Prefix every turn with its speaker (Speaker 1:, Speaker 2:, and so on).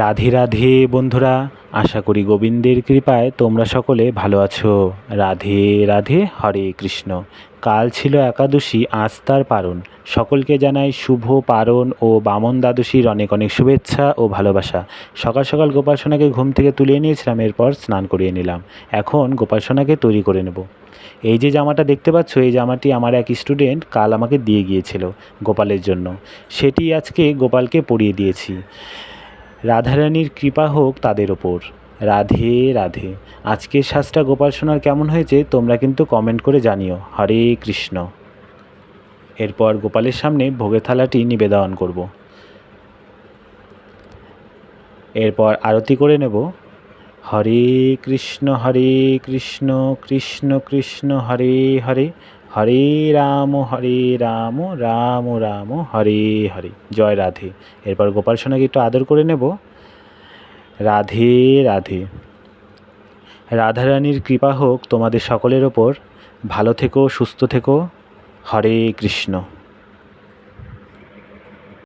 Speaker 1: রাধে রাধে বন্ধুরা আশা করি গোবিন্দের কৃপায় তোমরা সকলে ভালো আছো রাধে রাধে হরে কৃষ্ণ কাল ছিল একাদশী আজ তার পারণ সকলকে জানাই শুভ পারণ ও বামন দ্বাদশীর অনেক অনেক শুভেচ্ছা ও ভালোবাসা সকাল সকাল গোপালসোনাকে ঘুম থেকে তুলে নিয়েছিলাম এরপর স্নান করিয়ে নিলাম এখন গোপালসোনাকে তৈরি করে নেব এই যে জামাটা দেখতে পাচ্ছ এই জামাটি আমার এক স্টুডেন্ট কাল আমাকে দিয়ে গিয়েছিল গোপালের জন্য সেটি আজকে গোপালকে পরিয়ে দিয়েছি রাধারানীর কৃপা হোক তাদের ওপর রাধে রাধে আজকের শ্বাসটা গোপাল সোনার কেমন হয়েছে তোমরা কিন্তু কমেন্ট করে জানিও হরে কৃষ্ণ এরপর গোপালের সামনে ভোগের থালাটি নিবেদন করব এরপর আরতি করে নেব হরে কৃষ্ণ হরে কৃষ্ণ কৃষ্ণ কৃষ্ণ হরে হরে হরে রাম হরে রাম রাম রাম হরে হরে জয় রাধে এরপর গোপাল সোনাকে একটু আদর করে নেব রাধে রাধে রাধারানীর কৃপা হোক তোমাদের সকলের ওপর ভালো থেকো সুস্থ থেকো হরে কৃষ্ণ